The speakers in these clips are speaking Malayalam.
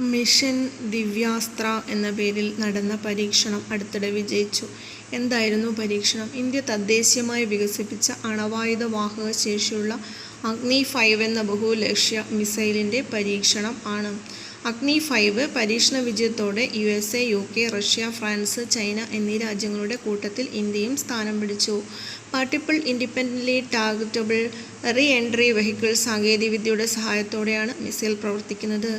മിഷൻ ദിവ്യാസ്ത്ര എന്ന പേരിൽ നടന്ന പരീക്ഷണം അടുത്തിടെ വിജയിച്ചു. എന്തായിരുന്നു പരീക്ഷണം? ഇന്ത്യ തദ്ദേശീയമായി വികസിപ്പിച്ച അണവായുധ വാഹക ശേഷിയുള്ള അഗ്നി ഫൈവ് എന്ന ബഹുലക്ഷ്യ മിസൈലിന്റെ പരീക്ഷണം ആണ്. അഗ്നി ഫൈവ് പരീക്ഷണ വിജയത്തോടെ U S A U K Russia, France, China എന്നീ രാജ്യങ്ങളുടെ കൂട്ടത്തിൽ ഇന്ത്യയും സ്ഥാനം പിടിച്ചു. Multiple independently targetable re entry vehicle സാങ്കേതികവിദ്യയുടെ സഹായത്തോടെയാണ് മിസൈൽ പ്രവർത്തിക്കുന്നത്.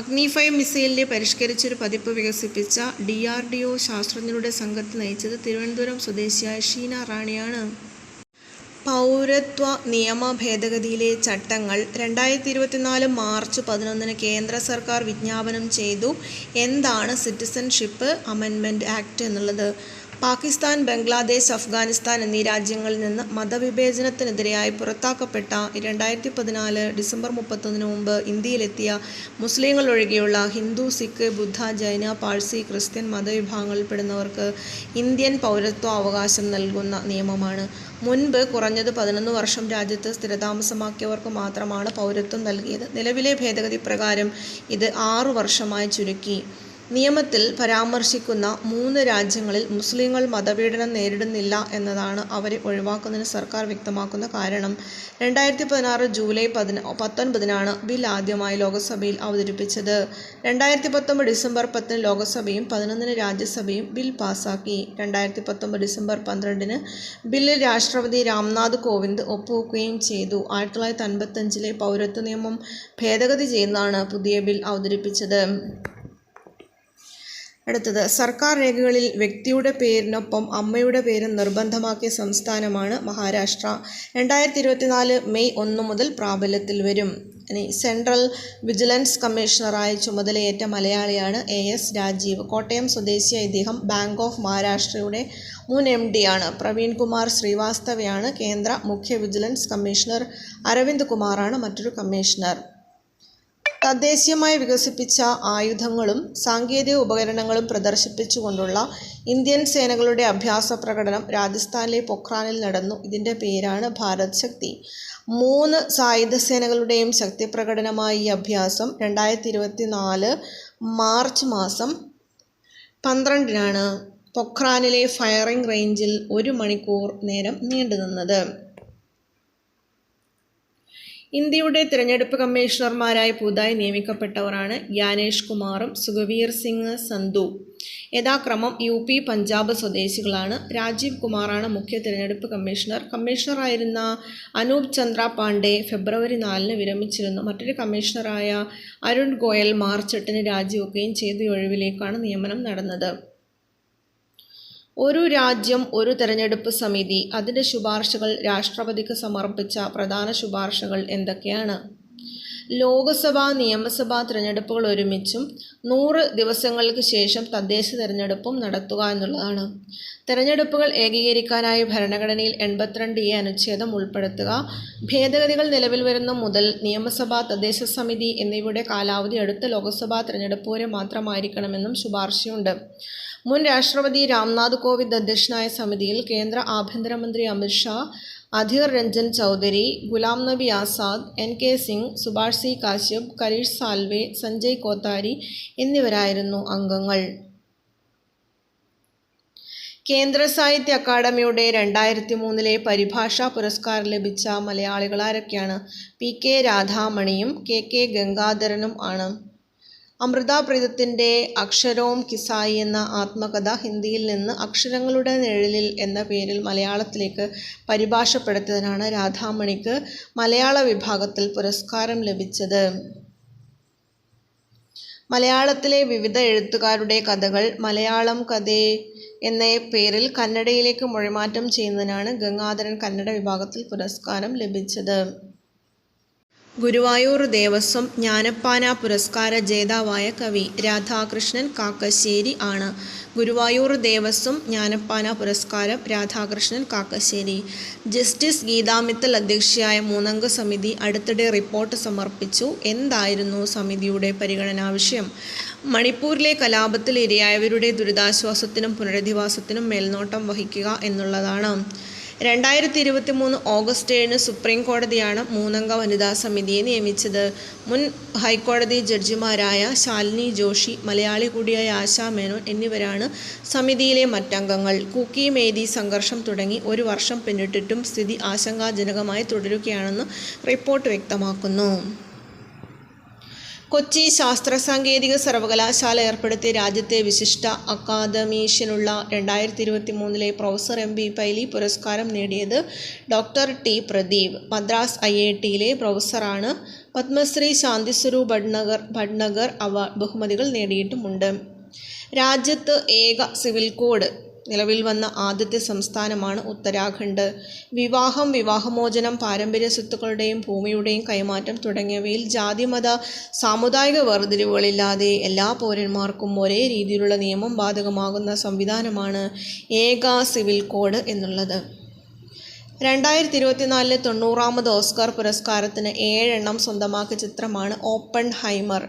അഗ്നി ഫൈവ് മിസൈലിന്റെ പരിഷ്കരിച്ചൊരു പതിപ്പ് വികസിപ്പിച്ച ഡി ആർ ഡി ഒ ശാസ്ത്രജ്ഞരുടെ സംഘത്തെ നയിച്ചത് തിരുവനന്തപുരം സ്വദേശിയായ ഷീന റാണിയാണ്. പൗരത്വ നിയമ ഭേദഗതിയിലെ ചട്ടങ്ങൾ രണ്ടായിരത്തി ഇരുപത്തിനാല് മാർച്ച് പതിനൊന്നിന് കേന്ദ്ര സർക്കാർ വിജ്ഞാപനം ചെയ്തു. എന്താണ് സിറ്റിസൺഷിപ്പ് അമെൻമെന്റ് ആക്ട് എന്നുള്ളത്? പാകിസ്താൻ, ബംഗ്ലാദേശ്, അഫ്ഗാനിസ്ഥാൻ എന്നീ രാജ്യങ്ങളിൽ നിന്ന് മതവിവേചനത്തിനെതിരെയായി പുറത്താക്കപ്പെട്ട രണ്ടായിരത്തി പതിനാല് ഡിസംബർ മുപ്പത്തൊന്നിന് മുമ്പ് ഇന്ത്യയിലെത്തിയ മുസ്ലിങ്ങൾ ഒഴികെയുള്ള ഹിന്ദു, സിഖ്, ബുദ്ധ, ജൈന, പാഴ്സി, ക്രിസ്ത്യൻ മതവിഭാഗങ്ങളിൽപ്പെടുന്നവർക്ക് ഇന്ത്യൻ പൗരത്വ അവകാശം നൽകുന്ന നിയമമാണ്. മുൻപ് കുറഞ്ഞത് പതിനൊന്ന് വർഷം രാജ്യത്ത് സ്ഥിരതാമസമാക്കിയവർക്ക് മാത്രമാണ് പൗരത്വം നൽകിയത്. നിലവിലെ ഭേദഗതി പ്രകാരം ഇത് ആറു വർഷമായി ചുരുക്കി. നിയമത്തിൽ പരാമർശിക്കുന്ന മൂന്ന് രാജ്യങ്ങളിൽ മുസ്ലിങ്ങൾ മതപീഡനം നേരിടുന്നില്ല എന്നതാണ് അവരെ ഒഴിവാക്കുന്നതിന് സർക്കാർ വ്യക്തമാക്കുന്ന കാരണം. രണ്ടായിരത്തി പതിനാറ് ജൂലൈ പതിന പത്തൊൻപതിനാണ് ബിൽ ആദ്യമായി ലോക്സഭയിൽ അവതരിപ്പിച്ചത്. രണ്ടായിരത്തി പത്തൊമ്പത് ഡിസംബർ പത്തിന് ലോക്സഭയും പതിനൊന്നിന് രാജ്യസഭയും ബിൽ പാസാക്കി. രണ്ടായിരത്തി പത്തൊമ്പത് ഡിസംബർ പന്ത്രണ്ടിന് ബില്ലിൽ രാഷ്ട്രപതി രാംനാഥ് കോവിന്ദ് ഒപ്പുവെക്കുകയും ചെയ്തു. ആയിരത്തി തൊള്ളായിരത്തി അൻപത്തഞ്ചിലെ പൗരത്വ നിയമം ഭേദഗതി ചെയ്യുന്നതാണ് പുതിയ ബിൽ അവതരിപ്പിച്ചത്. അടുത്തത് സർക്കാർ രേഖകളിൽ വ്യക്തിയുടെ പേരിനൊപ്പം അമ്മയുടെ പേര് നിർബന്ധമാക്കിയ സംസ്ഥാനമാണ് മഹാരാഷ്ട്ര. രണ്ടായിരത്തി ഇരുപത്തിനാല് മെയ് ഒന്ന് മുതൽ പ്രാബല്യത്തിൽ വരും. ഇനി സെൻട്രൽ വിജിലൻസ് കമ്മീഷണറായി ചുമതലയേറ്റ മലയാളിയാണ് എ. എസ്. രാജീവ്. കോട്ടയം സ്വദേശിയായ ഇദ്ദേഹം ബാങ്ക് ഓഫ് മഹാരാഷ്ട്രയുടെ മുൻ എം. ഡിയാണ്. പ്രവീൺ കുമാർ ശ്രീവാസ്തവയാണ് കേന്ദ്ര മുഖ്യ വിജിലൻസ് കമ്മീഷണർ. അരവിന്ദ് കുമാറാണ് മറ്റൊരു കമ്മീഷണർ. തദ്ദേശീയമായി വികസിപ്പിച്ച ആയുധങ്ങളും സാങ്കേതിക ഉപകരണങ്ങളും പ്രദർശിപ്പിച്ചുകൊണ്ടുള്ള ഇന്ത്യൻ സേനകളുടെ അഭ്യാസ പ്രകടനം രാജസ്ഥാനിലെ പൊഖ്രാനിൽ നടന്നു. ഇതിന്റെ പേരാണ് ഭാരത് ശക്തി. മൂന്ന് സായുധ സേനകളുടെയും ശക്തി പ്രകടനമായ ഈ അഭ്യാസം രണ്ടായിരത്തി ഇരുപത്തി നാല് മാർച്ച് മാസം പന്ത്രണ്ടിനാണ് പൊഖ്രാനിലെ ഫയറിംഗ് റേഞ്ചിൽ ഒരു മണിക്കൂർ നേരം നീണ്ടുനിന്നത്. ഇന്ത്യയുടെ തിരഞ്ഞെടുപ്പ് കമ്മീഷണർമാരായി പുതുതായി നിയമിക്കപ്പെട്ടവരാണ് യാനേഷ് കുമാറും സുഖവീർ സിംഗ് സന്ധു. യഥാക്രമം യു. പി., പഞ്ചാബ് സ്വദേശികളാണ്. രാജീവ് കുമാറാണ് മുഖ്യ തിരഞ്ഞെടുപ്പ് കമ്മീഷണർ. കമ്മീഷണറായിരുന്ന അനൂപ് ചന്ദ്ര പാണ്ഡെ ഫെബ്രുവരി നാലിന് വിരമിച്ചിരുന്നു. മറ്റൊരു കമ്മീഷണറായ അരുൺ ഗോയൽ മാർച്ച് എട്ടിന് രാജിവെക്കുകയും ചെയ്തു. ഒഴിവിലേക്കാണ് നിയമനം നടന്നത്. ഒരു രാജ്യം ഒരു തെരഞ്ഞെടുപ്പ് സമിതി. അതിന്റെ ശുപാർശകൾ രാഷ്ട്രപതിക്ക് സമർപ്പിച്ച പ്രധാന ശുപാർശകൾ എന്തൊക്കെയാണ്? ലോക്സഭാ, നിയമസഭാ തിരഞ്ഞെടുപ്പുകൾ ഒരുമിച്ചും നൂറ് ദിവസങ്ങൾക്ക് ശേഷം തദ്ദേശ തിരഞ്ഞെടുപ്പും നടത്തുക എന്നുള്ളതാണ്. തിരഞ്ഞെടുപ്പുകൾ ഏകീകരിക്കാനായി ഭരണഘടനയിൽ എൺപത്തിരണ്ട് എ അനുച്ഛേദം ഉൾപ്പെടുത്തുക. ഭേദഗതികൾ നിലവിൽ വരുന്ന മുതൽ നിയമസഭാ തദ്ദേശ സമിതി എന്നിവയുടെ കാലാവധി അടുത്ത ലോക്സഭാ തിരഞ്ഞെടുപ്പ് വരെ മാത്രമായിരിക്കണമെന്നും ശുപാർശയുണ്ട്. മുൻ രാഷ്ട്രപതി രാംനാഥ് കോവിന്ദ് അധ്യക്ഷനായ സമിതിയിൽ കേന്ദ്ര ആഭ്യന്തരമന്ത്രി Amit Shah, Adhir Ranjan Chaudhary, Ghulam Nabi Azad, N. K. Singh Subhash C Kashyap, Harish Salve, Sanjay Kothari എന്നിവരായിരുന്നു അംഗങ്ങൾ. കേന്ദ്ര സാഹിത്യ അക്കാദമിയുടെ രണ്ടായിരത്തി മൂന്നിലെ പരിഭാഷാ പുരസ്കാരം ലഭിച്ച മലയാളികളാരൊക്കെയാണ്? പി. കെ. രാധാമണിയും കെ. കെ. ഗംഗാധരനും ആണ്. അമൃത പ്രീതത്തിന്റെ അക്ഷരോം കിസായി എന്ന ആത്മകഥ ഹിന്ദിയിൽ നിന്ന് അക്ഷരങ്ങളുടെ നിഴലിൽ എന്ന പേരിൽ മലയാളത്തിലേക്ക് പരിഭാഷപ്പെടുത്തിയതിനാണ് രാധാമണിക്ക് മലയാള വിഭാഗത്തിൽ പുരസ്കാരം ലഭിച്ചത്. മലയാളത്തിലെ വിവിധ എഴുത്തുകാരുടെ കഥകൾ മലയാളം കഥേ എന്ന പേരിൽ കന്നഡയിലേക്ക് മൊഴിമാറ്റം ചെയ്യുന്നതിനാണ് ഗംഗാധരൻ കന്നഡ വിഭാഗത്തിൽ പുരസ്കാരം ലഭിച്ചത്. ഗുരുവായൂർ ദേവസ്വം ജ്ഞാനപ്പാന പുരസ്കാര ജേതാവായ കവി രാധാകൃഷ്ണൻ കാക്കശ്ശേരി ആണ്. ഗുരുവായൂർ ദേവസ്വം ജ്ഞാനപ്പാന പുരസ്കാരം രാധാകൃഷ്ണൻ കാക്കശ്ശേരി. ജസ്റ്റിസ് ഗീതാമിത്തൽ അധ്യക്ഷയായ മൂന്നംഗ സമിതി അടുത്തിടെ റിപ്പോർട്ട് സമർപ്പിച്ചു. എന്തായിരുന്നു സമിതിയുടെ പരിഗണനാ വിഷയം? മണിപ്പൂരിലെ കലാപത്തിൽ ഇരയായവരുടെ ദുരിതാശ്വാസത്തിനും പുനരധിവാസത്തിനും മേൽനോട്ടം വഹിക്കുക എന്നുള്ളതാണ്. രണ്ടായിരത്തി ഇരുപത്തി മൂന്ന് ഓഗസ്റ്റ് ഏഴിന് സുപ്രീം കോടതിയാണ് മൂന്നംഗ വനിതാ സമിതിയെ നിയമിച്ചത്. മുൻ ഹൈക്കോടതി ജഡ്ജിമാരായ ശാലിനി ജോഷി മലയാളി കൂടിയായ ആശാ മേനോൻ എന്നിവരാണ് സമിതിയിലെ മറ്റംഗങ്ങൾ. കുക്കി മേദി സംഘർഷം തുടങ്ങി ഒരു വർഷം പിന്നിട്ടിട്ടും സ്ഥിതി ആശങ്കാജനകമായി തുടരുകയാണെന്ന് റിപ്പോർട്ട് വ്യക്തമാക്കുന്നു. കൊച്ചി ശാസ്ത്ര സാങ്കേതിക സർവകലാശാല ഏർപ്പെടുത്തിയ രാജ്യത്തെ വിശിഷ്ട അക്കാദമീഷ്യനുള്ള രണ്ടായിരത്തി ഇരുപത്തി മൂന്നിലെ പ്രൊഫസർ എം ബി പൈലി പുരസ്കാരം നേടിയത് doctor T Pradeep. Madras I I ടിയിലെ പ്രൊഫസറാണ്. പത്മശ്രീ ശാന്തിസ്വരൂപ് ഭട്നഗർ ഭട്നഗർ അവ ബഹുമതികൾ നേടിയിട്ടുമുണ്ട്. രാജ്യത്ത് ഏക സിവിൽ കോഡ് നിലവിൽ വന്ന ആദ്യത്തെ സംസ്ഥാനമാണ് ഉത്തരാഖണ്ഡ്. വിവാഹം വിവാഹമോചനം പാരമ്പര്യ സ്വത്തുക്കളുടെയും ഭൂമിയുടെയും കൈമാറ്റം തുടങ്ങിയവയിൽ ജാതിമത സാമുദായിക വേർതിരിവുകളില്ലാതെ എല്ലാ പൗരന്മാർക്കും ഒരേ രീതിയിലുള്ള നിയമം ബാധകമാകുന്ന സംവിധാനമാണ് ഏക സിവിൽ കോഡ് എന്നുള്ളത്. രണ്ടായിരത്തി ഇരുപത്തിനാലിലെ തൊണ്ണൂറാമത് ഓസ്കാർ പുരസ്കാരത്തിന് ഏഴെണ്ണം സ്വന്തമാക്കിയ ചിത്രമാണ് ഓപ്പൺ ഹൈമർ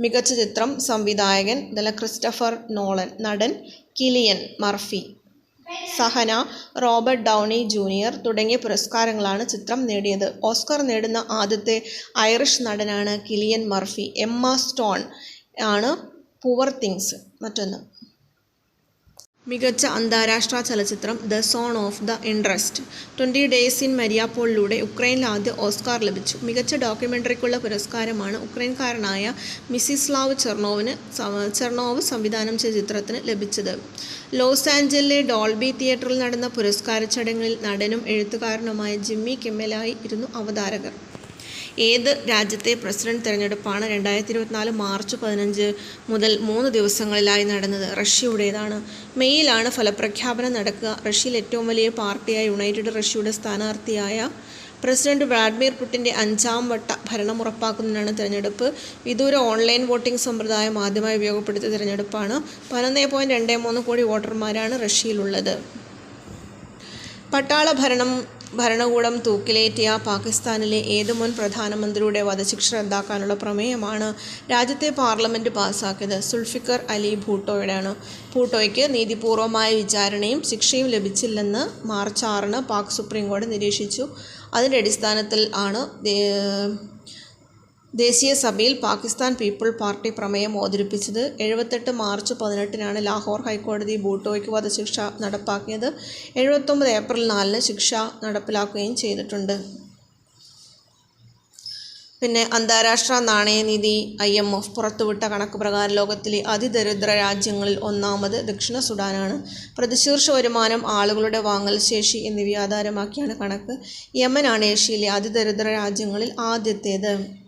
മികച്ച ചിത്രം സംവിധായകൻ ദല ക്രിസ്റ്റഫർ നോളൻ നടൻ കിലിയൻ മർഫി സഹന റോബർട്ട് ഡൗണി ജൂനിയർ തുടങ്ങിയ പുരസ്കാരങ്ങളാണ് ചിത്രം നേടിയത്. ഓസ്കർ നേടുന്ന ആദ്യത്തെ ഐറിഷ് നടനാണ് കിലിയൻ മർഫി. എമ്മ സ്റ്റോൺ ആണ് പുവർ തിങ്സ് മറ്റൊന്ന്. മികച്ച അന്താരാഷ്ട്ര ചലച്ചിത്രം the Zone of the Interest. Twenty Days in മരിയാപ്പോളിലൂടെ ഉക്രൈനിൽ ആദ്യ ഓസ്കാർ ലഭിച്ചു. മികച്ച ഡോക്യുമെന്ററിക്കുള്ള പുരസ്കാരമാണ് ഉക്രൈൻകാരനായ മിസിസ്ലാവ് ചെർണോവിന് ചെർണോവ് സംവിധാനം ചെയ്ത ചിത്രത്തിന് ലഭിച്ചത്. ലോസ് ആഞ്ചലിലെ ഡോൾബി തിയേറ്ററിൽ നടന്ന പുരസ്കാര ചടങ്ങിൽ നടനും എഴുത്തുകാരനുമായ ജിമ്മി കിമ്മലായി ഇരുന്നു അവതാരകർ. ഏത് രാജ്യത്തെ പ്രസിഡന്റ് തെരഞ്ഞെടുപ്പാണ് രണ്ടായിരത്തി ഇരുപത്തിനാല് മാർച്ച് പതിനഞ്ച് മുതൽ മൂന്ന് ദിവസങ്ങളിലായി നടന്നത്? റഷ്യയുടേതാണ്. മെയ്യിലാണ് ഫലപ്രഖ്യാപനം നടക്കുക. റഷ്യയിൽ ഏറ്റവും വലിയ പാർട്ടിയായ യുണൈറ്റഡ് റഷ്യയുടെ സ്ഥാനാർത്ഥിയായ പ്രസിഡന്റ് വ്ളാഡിമിർ പുടിന്റെ അഞ്ചാം വട്ട ഭരണം ഉറപ്പാക്കുന്നതിനാണ് തിരഞ്ഞെടുപ്പ്. വിദൂര ഓൺലൈൻ വോട്ടിംഗ് സമ്പ്രദായം ആദ്യമായി ഉപയോഗപ്പെടുത്തിയ തിരഞ്ഞെടുപ്പാണ്. പതിനൊന്ന് പോയിന്റ് രണ്ട് മൂന്ന് കോടി വോട്ടർമാരാണ് റഷ്യയിലുള്ളത്. പട്ടാള ഭരണം ഭരണകൂടം തൂക്കിലേറ്റിയ പാകിസ്ഥാനിലെ ഏത് മുൻ പ്രധാനമന്ത്രിയുടെ വധശിക്ഷ റദ്ദാക്കാനുള്ള പ്രമേയമാണ് രാജ്യത്തെ പാർലമെന്റ് പാസാക്കിയത്? സുൽഫിക്കർ അലി ഭൂട്ടോയുടെയാണ്. ഭൂട്ടോയ്ക്ക് നീതിപൂർവമായ വിചാരണയും ശിക്ഷയും ലഭിച്ചില്ലെന്ന് മാർച്ച് ആറിന് പാക് സുപ്രീം കോടതി നിരീക്ഷിച്ചു. അതിന്റെ അടിസ്ഥാനത്തിൽ ആണ് ദേശീയ സഭയിൽ പാകിസ്ഥാൻ പീപ്പിൾ പാർട്ടി പ്രമേയം അവതരിപ്പിച്ചത് എഴുപത്തെട്ട് മാർച്ച് പതിനെട്ടിനാണ് ലാഹോർ ഹൈക്കോടതി ബൂട്ടോയ്ക്ക് വധശിക്ഷ നടപ്പാക്കിയത്. എഴുപത്തൊമ്പത് ഏപ്രിൽ നാലിന് ശിക്ഷ നടപ്പിലാക്കുകയും ചെയ്തിട്ടുണ്ട്. പിന്നെ അന്താരാഷ്ട്ര നാണയനിധി ഐ എം എഫ് പുറത്തുവിട്ട കണക്ക് പ്രകാരം ലോകത്തിലെ അതിദരിദ്ര രാജ്യങ്ങളിൽ ഒന്നാമത് ദക്ഷിണ സുഡാനാണ്. പ്രതിശീർഷ വരുമാനം ആളുകളുടെ വാങ്ങൽ ശേഷി എന്നിവയെ ആധാരമാക്കിയാണ് കണക്ക്. യമനാണ് ഏഷ്യയിലെ അതിദരിദ്ര രാജ്യങ്ങളിൽ ആദ്യത്തേത്.